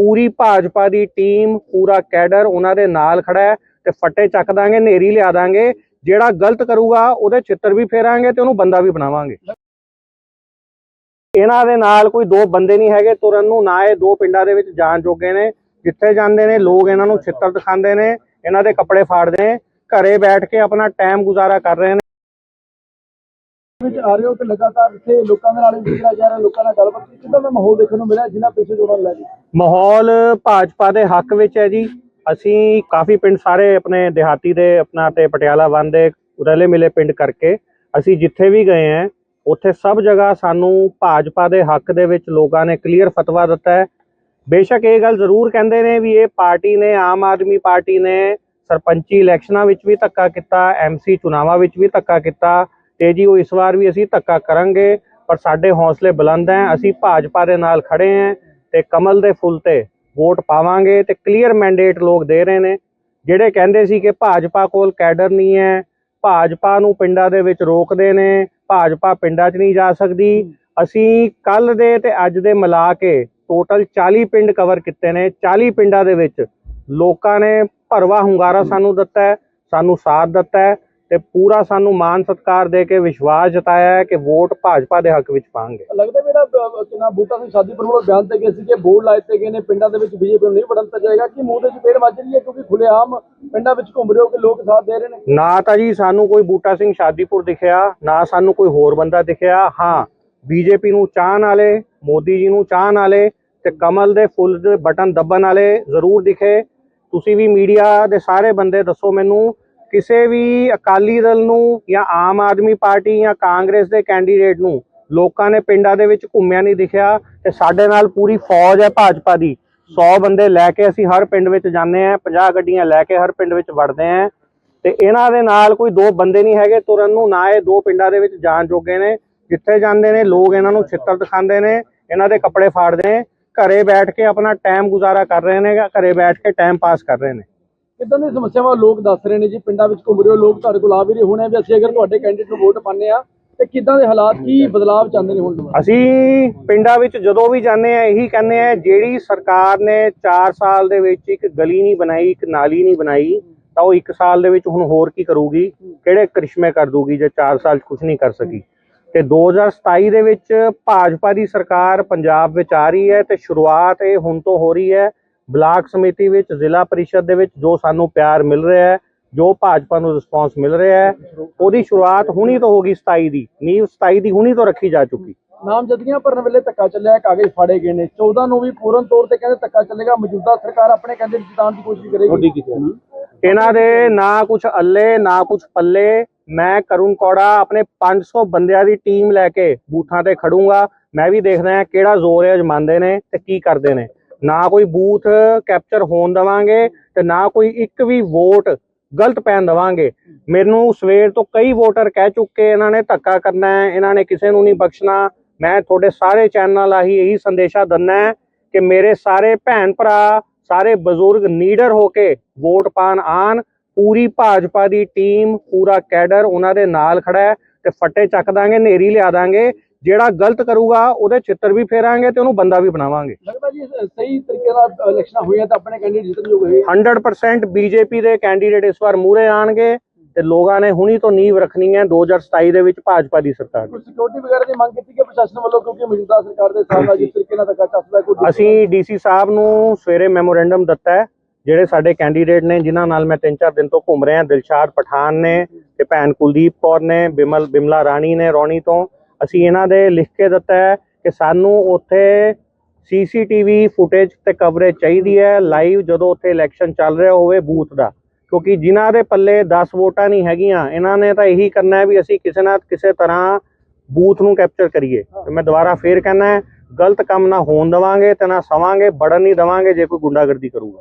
ਪੂਰੀ ਭਾਜਪਾ ਦੀ ਟੀਮ, ਪੂਰਾ ਕੈਡਰ ਉਹਨਾਂ ਦੇ ਨਾਲ ਖੜਾ ਹੈ ਤੇ ਫੱਟੇ ਚੱਕ ਦਾਂਗੇ ਨੇਰੀ ਲਿਆ ਦਾਂਗੇ। ਜਿਹੜਾ ਗਲਤ ਕਰੂਗਾ, ਉਹਦੇ ਚਿੱਤਰ ਵੀ ਫੇਰਾਂਗੇ ਤੇ ਉਹਨੂੰ ਬੰਦਾ ਵੀ ਬਣਾਵਾਂਗੇ। ਇਹਨਾਂ ਦੇ ਨਾਲ ਕੋਈ ਦੋ ਬੰਦੇ ਨਹੀਂ ਹੈਗੇ ਤੁਰਨ ਨੂੰ, ਨਾ ਇਹ ਦੋ ਪਿੰਡਾਂ ਦੇ ਵਿੱਚ ਜਾਣ ਜੋਗੇ ਨੇ। ਜਿੱਥੇ ਜਾਂਦੇ ਨੇ, ਲੋਕ ਇਹਨਾਂ ਨੂੰ ਛਿੱਤਰ ਦਿਖਾਉਂਦੇ ਨੇ, ਇਹਨਾਂ ਦੇ ਕੱਪੜੇ ਫਾੜਦੇ ਨੇ। ਘਰੇ ਬੈਠ ਕੇ ਆਪਣਾ ਟਾਈਮ ਗੁਜ਼ਾਰਾ ਕਰ ਰਹੇ ਨੇ। ਵਿੱਚ ਆ ਰਹੇ ਹੋ ਤੇ ਲਗਾਤਾਰ ਇੱਥੇ ਲੋਕਾਂ ਦੇ ਨਾਲ ਵੀ ਜਾ ਰਿਹਾ, ਲੋਕਾਂ ਨਾਲ ਗੱਲਬਾਤ ਕਿਦਾਂ ਦਾ ਮਾਹੌਲ ਦੇਖਣ ਨੂੰ ਮਿਲਿਆ ਜਿਨ੍ਹਾਂ ਪਿੱਛੇ ਜੋੜਨ ਲੈ ਮਾਹੌਲ ਭਾਜਪਾ ਦੇ ਹੱਕ ਵਿੱਚ ਹੈ ਜੀ। ਅਸੀਂ ਕਾਫੀ ਪਿੰਡ ਸਾਰੇ ਆਪਣੇ ਦਿਹਾਤੀ ਦੇ, ਆਪਣਾ ਤੇ ਪਟਿਆਲਾ ਵਨ ਦੇ ਰਲੇ ਮਿਲੇ ਪਿੰਡ ਕਰਕੇ ਅਸੀਂ ਜਿੱਥੇ ਵੀ ਗਏ ਹਾਂ, ਉੱਥੇ ਸਭ ਜਗ੍ਹਾ ਸਾਨੂੰ ਭਾਜਪਾ ਦੇ ਹੱਕ ਦੇ ਵਿੱਚ ਲੋਕਾਂ ਨੇ ਕਲੀਅਰ ਫਤਵਾ ਦਿੱਤਾ ਹੈ। ਬੇਸ਼ੱਕ ਇਹ ਗੱਲ ਜ਼ਰੂਰ ਕਹਿੰਦੇ ਨੇ ਵੀ ਇਹ ਪਾਰਟੀ ਨੇ, ਆਮ ਆਦਮੀ ਪਾਰਟੀ ਨੇ ਸਰਪੰਚੀ ਇਲੈਕਸ਼ਨਾਂ ਵਿੱਚ ਵੀ ਧੱਕਾ ਕੀਤਾ ਐਮਸੀ ਚੁਣਾਵਾਂ ਵਿੱਚ ਵੀ ਧੱਕਾ ਕੀਤਾ। ਤੇ ਜੀ ਉਹ ਇਸ ਵਾਰ ਵੀ ਅਸੀਂ ਧੱਕਾ ਕਰਾਂਗੇ, ਪਰ ਸਾਡੇ ਹੌਸਲੇ ਬੁਲੰਦ ਹੈ, ਅਸੀਂ ਭਾਜਪਾ ਦੇ ਨਾਲ ਖੜੇ ਹਾਂ ਤੇ ਕਮਲ ਦੇ ਫੁੱਲ ਤੇ ਵੋਟ ਪਾਵਾਂਗੇ ਤੇ ਕਲੀਅਰ ਮੈਂਡੇਟ ਲੋਕ ਦੇ ਰਹੇ ਨੇ। ਜਿਹੜੇ ਕਹਿੰਦੇ ਸੀ ਕਿ ਭਾਜਪਾ ਕੋਲ ਕੈਡਰ ਨਹੀਂ ਹੈ, ਭਾਜਪਾ ਨੂੰ ਪਿੰਡਾਂ ਦੇ ਵਿੱਚ ਰੋਕਦੇ ਨੇ, ਭਾਜਪਾ ਪਿੰਡਾਂ 'ਚ ਨਹੀਂ ਜਾ ਸਕਦੀ। ਅਸੀਂ ਕੱਲ ਦੇ ਤੇ ਅੱਜ ਦੇ ਮਿਲਾ ਕੇ ਟੋਟਲ 40 ਪਿੰਡ ਕਵਰ ਕੀਤੇ ਨੇ 40 ਪਿੰਡਾਂ ਦੇ ਵਿੱਚ ਲੋਕਾਂ ਨੇ ਭਰਵਾ ਹੁੰਗਾਰਾ ਸਾਨੂੰ ਦਿੱਤਾ ਹੈ, ਸਾਨੂੰ ਸਾਥ ਦਿੱਤਾ ਹੈ। ਤੇ ਪੂਰਾ ਸਾਨੂੰ ਮਾਨ ਸਤਿਕਾਰ ਦੇ ਕੇ ਵਿਸ਼ਵਾਸ ਜਤਾਇਆ ਹੈ ਕਿ ਵੋਟ ਭਾਜਪਾ ਦੇ ਹੱਕ ਵਿੱਚ ਪਾਵਾਂਗੇ ਲੱਗਦਾ ਮੇਰਾ ਕਿੰਨਾ ਬੂਟਾ ਸਿੰਘ ਸ਼ਾਦੀਪੁਰ ਵੱਲੋਂ ਬਿਆਨ ਤੇ ਗਏ ਸੀ ਕਿ ਬੋਰਡ ਲਾਏ ਤੇ ਗਏ ਨੇ ਪਿੰਡਾਂ ਦੇ ਵਿੱਚ ਬੀਜੇਪੀ ਨੂੰ ਨਹੀਂ ਵੜਨ ਦਿੱਤਾ ਜਾਏਗਾ। ਕਿ ਮੂੰਹ ਦੇ ਚਪੇੜ ਵੱਜ ਰਹੀ ਹੈ ਕਿਉਂਕਿ ਖੁੱਲੇਆਮ ਪਿੰਡਾਂ ਵਿੱਚ ਘੁੰਮ ਰਹੇ ਹੋ ਕਿ ਲੋਕ ਸਾਥ ਦੇ ਰਹੇ ਨੇ? ਨਾ ਤਾਂ ਜੀ ਸਾਨੂੰ ਕੋਈ ਬੂਟਾ ਸਿੰਘ ਸ਼ਾਦੀਪੁਰ ਦਿਖਿਆ ਨਾ ਸਾਨੂੰ ਕੋਈ ਹੋਰ ਬੰਦਾ ਦਿਖਿਆ। ਹਾਂ ਬੀਜੇਪੀ ਨੂੰ ਚਾਹਣ ਵਾਲੇ ਮੋਦੀ ਜੀ ਨੂੰ ਚਾਹਣ ਵਾਲੇ ਤੇ ਕਮਲ ਦੇ ਫੁੱਲ ਦੇ ਬਟਨ ਦੱਬਣ ਵਾਲੇ ਜ਼ਰੂਰ ਦਿਖੇ। ਤੁਸੀਂ ਵੀ ਮੀਡੀਆ ਦੇ ਸਾਰੇ ਬੰਦੇ ਦੱਸੋ ਮੈਨੂੰ ਕਿਸੇ ਵੀ ਅਕਾਲੀ ਦਲ ਨੂੰ ਜਾਂ ਆਮ ਆਦਮੀ ਪਾਰਟੀ ਜਾਂ ਕਾਂਗਰਸ ਦੇ ਕੈਂਡੀਡੇਟ ਨੂੰ ਲੋਕਾਂ ਨੇ ਪਿੰਡਾਂ ਦੇ ਵਿੱਚ ਘੁੰਮਿਆ ਨਹੀਂ ਦਿਖਿਆ ਤੇ ਸਾਡੇ ਨਾਲ ਪੂਰੀ ਫੌਜ ਹੈ ਭਾਜਪਾ ਦੀ। 100 ਬੰਦੇ ਲੈ ਕੇ ਅਸੀਂ ਹਰ ਪਿੰਡ ਵਿੱਚ ਜਾਂਦੇ ਆ 50 ਗੱਡੀਆਂ ਲੈ ਕੇ ਹਰ ਪਿੰਡ ਵਿੱਚ ਵੜਦੇ ਆ ਤੇ ਇਹਨਾਂ ਦੇ ਨਾਲ ਕੋਈ ਦੋ ਬੰਦੇ ਨਹੀਂ ਹੈਗੇ ਤੁਰਨ ਨੂੰ, ਨਾ ਇਹ ਦੋ ਪਿੰਡਾਂ ਦੇ ਵਿੱਚ ਜਾਣ ਜੋਗੇ ਨੇ, ਜਿੱਥੇ ਜਾਂਦੇ ਨੇ ਲੋਕ ਇਹਨਾਂ ਨੂੰ ਛਿੱਤਰ ਦਿਖਾਉਂਦੇ ਨੇ, ਇਹਨਾਂ ਦੇ ਕੱਪੜੇ ਫਾੜਦੇ ਨੇ, ਘਰੇ ਬੈਠ ਕੇ ਆਪਣਾ ਟਾਈਮ ਗੁਜ਼ਾਰਾ ਕਰ ਰਹੇ ਨੇ, ਘਰੇ ਬੈਠ ਕੇ ਟਾਈਮ ਪਾਸ ਕਰ ਰਹੇ ਨੇ। ਕਿਦਾਂ ਦੀ ਸਮੱਸਿਆਵਾਂ ਲੋਕ ਦੱਸ ਰਹੇ ਨੇ ਜੀ? ਪਿੰਡਾਂ ਵਿੱਚ ਘੁੰਮ ਰਹੇ ਹੋ, ਲੋਕ ਤੁਹਾਡੇ ਕੋਲ ਆ ਵੀ ਰਹੇ ਹੋਣੇ ਵੀ ਅਸੀਂ ਅਗਰ ਤੁਹਾਡੇ ਕੈਂਡੀਡੇਟ ਨੂੰ ਵੋਟ ਪਾਉਂਦੇ ਆ, ਤੇ ਕਿਦਾਂ ਦੇ ਹਾਲਾਤ, ਕੀ ਬਦਲਾਅ ਚਾਹੁੰਦੇ ਨੇ ਹੁਣ ਅਸੀਂ ਪਿੰਡਾਂ ਵਿੱਚ ਜਦੋਂ ਵੀ ਜਾਂਦੇ ਆ, ਇਹੀ ਕਹਿੰਦੇ ਆ, ਜਿਹੜੀ ਸਰਕਾਰ ਨੇ 4 ਸਾਲ ਦੇ ਵਿੱਚ ਇੱਕ ਗਲੀ ਨਹੀਂ ਬਣਾਈ, ਇੱਕ ਨਾਲੀ ਨਹੀਂ ਬਣਾਈ, ਤਾਂ ਉਹ 1 ਸਾਲ ਦੇ ਵਿੱਚ ਹੁਣ ਹੋਰ ਕੀ ਕਰੂਗੀ? ਕਿਹੜੇ ਕਰਿਸ਼ਮੇ ਕਰ ਦੂਗੀ ਜੇ 4 ਸਾਲ 'ਚ ਕੁਝ ਨਹੀਂ ਕਰ ਸਕੀ? ਤੇ 2027 ਦੇ ਵਿੱਚ ਭਾਜਪਾ ਦੀ ਸਰਕਾਰ ਪੰਜਾਬ ਵਿੱਚ ਆ ਰਹੀ ਹੈ ਤੇ ਸ਼ੁਰੂਆਤ ਇਹ ਹੁਣ ਤੋਂ ਹੋ ਰਹੀ ਹੈ ਬਲਾਕ ਸਮਿਤੀ ਵਿੱਚ ਜ਼ਿਲ੍ਹਾ ਪਰਿਸ਼ਦ ਦੇ ਵਿੱਚ ਜੋ ਸਾਨੂੰ ਪਿਆਰ ਮਿਲ ਰਿਹਾ ਹੈ ਜੋ ਭਾਜਪਾ ਨੂੰ ਰਿਸਪਾਂਸ ਮਿਲ ਰਿਹਾ ਹੈ ਉਹਦੀ ਸ਼ੁਰੂਆਤ ਹੁਣੀ ਤੋਂ ਹੋ ਗਈ 27 ਦੀ ਨੀਂਹ 27 ਦੀ ਹੁਣੀ ਤੋਂ ਰੱਖੀ ਜਾ ਚੁੱਕੀ। ਨਾਮਜ਼ਦਗੀਆਂ ਭਰਨ ਵੇਲੇ ਧੱਕਾ ਚੱਲਿਆ ਕਾਗਜ਼ ਫਾੜੇ ਗਏ ਨੇ। 14 ਨੂੰ ਵੀ ਪੂਰਨ ਤੌਰ ਤੇ ਕਹਿੰਦੇ ਧੱਕਾ ਚੱਲੇਗਾ ਮੌਜੂਦਾ ਸਰਕਾਰ ਆਪਣੇ ਕੈਂਡੀਡੇਟ ਜਿਤਾਉਣ ਦੀ ਕੋਸ਼ਿਸ਼ ਕਰੇਗੀ। ਇਹਨਾਂ ਦੇ ਨਾ ਕੁਝ ਅੱਲੇ ਨਾ ਕੁਝ ਪੱਲੇ ਮੈਂ ਕਰੁਣ ਕੌੜਾ ਆਪਣੇ 500 ਬੰਦਿਆਂ ਦੀ ਟੀਮ ਲੈ ਕੇ ਬੂਥਾਂ ਤੇ ਖੜੂੰਗਾ। ਮੈਂ ਵੀ ਦੇਖਦਾ ਹਾਂ ਕਿਹੜਾ ਜ਼ੋਰ ਹੈ ਅਜਮਾਉਂਦੇ ਨੇ ਤੇ ਕੀ ਕਰਦੇ ਨੇ। ਨਾ ਕੋਈ ਬੂਥ ਕੈਪਚਰ ਹੋਣ ਦਵਾਂਗੇ ਤੇ ਨਾ ਕੋਈ ਇੱਕ ਵੀ ਵੋਟ ਗਲਤ ਪੈਣ ਦਵਾਂਗੇ। ਮੈਨੂੰ ਸਵੇਰ ਤੋਂ ਕਈ ਵੋਟਰ ਕਹਿ ਚੁੱਕੇ ਇਹਨਾਂ ਨੇ ਧੱਕਾ ਕਰਨਾ ਹੈ, ਇਹਨਾਂ ਨੇ ਕਿਸੇ ਨੂੰ ਨਹੀਂ ਬਖਸ਼ਣਾ। ਮੈਂ ਤੁਹਾਡੇ ਸਾਰੇ ਚੈਨਲ ਆਹੀ ਇਹੀ ਸੰਦੇਸ਼ਾ ਦਿੰਦਾ ਹੈ ਕਿ ਮੇਰੇ ਸਾਰੇ ਭੈਣ ਭਰਾ, ਸਾਰੇ ਬਜ਼ੁਰਗ ਨੀਡਰ ਹੋ ਕੇ ਵੋਟ ਪਾਣ ਆਣ ਪੂਰੀ ਭਾਜਪਾ ਦੀ ਟੀਮ, ਪੂਰਾ ਕੈਡਰ ਉਹਨਾਂ ਦੇ ਨਾਲ ਖੜਾ ਹੈ ਤੇ ਫੱਟੇ ਚੱਕ ਦਾਂਗੇ ਨੇਰੀ ਲਿਆ ਦਾਂਗੇ। ਜਿਹੜਾ ਗਲਤ ਕਰੂਗਾ ਉਹਦੇ ਚਿੱਤਰ ਵੀ ਫੇਰਾਂਗੇ ਤੇ ਉਹਨੂੰ ਬੰਦਾ ਵੀ ਬਣਾਵਾਂਗੇ। ਲੱਗਦਾ ਜੀ ਸਹੀ ਤਰੀਕੇ ਨਾਲ ਇਲੈਕਸ਼ਨ ਹੋਈਆਂ ਤਾਂ ਆਪਣੇ ਕੈਂਡੀਡੇਟ ਜਿੱਤਣਯੋਗ ਹੋਏ। 100% ਬੀਜੇਪੀ ਦੇ ਕੈਂਡੀਡੇਟ ਇਸ ਵਾਰ ਮੂਹਰੇ ਆਣਗੇ ਤੇ ਲੋਕਾਂ ਨੇ ਹੁਣੀ ਤੋਂ ਨੀਂਵ ਰੱਖਣੀ ਹੈ 2027 ਦੇ ਵਿੱਚ ਭਾਜਪਾ ਦੀ ਸਰਕਾਰ ਦੀ। ਕੋਈ ਸਿਕਿਉਰਿਟੀ ਵਗੈਰਾ ਦੀ ਮੰਗ ਕੀਤੀ ਕਿ ਪ੍ਰਸ਼ਾਸਨ ਵੱਲੋਂ ਕਿਉਂਕਿ ਮੌਜੂਦਾ ਸਰਕਾਰ ਦੇ ਨਾਲ ਜਿਸ ਤਰੀਕੇ ਨਾਲ ਧੱਕਾ ਚੱਲਦਾ ਕੋਈ ਅਸੀਂ ਡੀਸੀ ਸਾਹਿਬ ਨੂੰ ਸਵੇਰੇ ਮੈਮੋਰੈਂਡਮ ਦਿੱਤਾ ਹੈ ਜਿਹੜੇ ਸਾਡੇ ਕੈਂਡੀਡੇਟ ਨੇ ਜਿਨ੍ਹਾਂ ਨਾਲ ਮੈਂ 3-4 ਦਿਨ ਤੋਂ ਘੁੰਮ ਰਿਹਾ ਦਿਲਸ਼ਾਦ ਪਠਾਨ ਨੇ ਤੇ ਭੈਣ ਕੁਲਦੀਪ ਕੌਰ ਨੇ ਬਿਮਲ ਬਿਮਲਾ ਰਾਣੀ ਨੇ ਰੌਣੀ ਤੋਂ। ਅਸੀਂ ਇਹਨਾਂ ਦੇ ਲਿਖ ਕੇ ਦਿੱਤਾ ਹੈ ਕਿ ਸਾਨੂੰ ਉੱਥੇ ਸੀਸੀਟੀਵੀ ਫੁਟੇਜ ਤੇ ਕਵਰੇਜ ਚਾਹੀਦੀ ਹੈ ਲਾਈਵ ਜਦੋਂ ਉੱਥੇ ਇਲੈਕਸ਼ਨ ਚੱਲ ਰਿਹਾ ਹੋਵੇ ਬੂਥ ਦਾ। ਕਿਉਂਕਿ ਜਿਨ੍ਹਾਂ ਦੇ ਪੱਲੇ 10 ਵੋਟਾਂ ਨਹੀਂ ਹੈਗੀਆਂ, ਇਹਨਾਂ ਨੇ ਤਾਂ ਇਹੀ ਕਰਨਾ ਹੈ ਵੀ ਅਸੀਂ ਕਿਸੇ ਨਾ ਕਿਸੇ ਤਰ੍ਹਾਂ ਬੂਥ ਨੂੰ ਕੈਪਚਰ ਕਰੀਏ। ਮੈਂ ਦੁਬਾਰਾ ਫੇਰ ਕਹਿਣਾ ਹੈ, ਗਲਤ ਕੰਮ ਨਾ ਹੋਣ ਦਵਾਂਗੇ ਤੇ ਨਾ ਸਵਾਂਗੇ ਬੜਨ ਨਹੀਂ ਦਵਾਂਗੇ ਜੇ ਕੋਈ ਗੁੰਡਾਗਰਦੀ ਕਰੂਗਾ।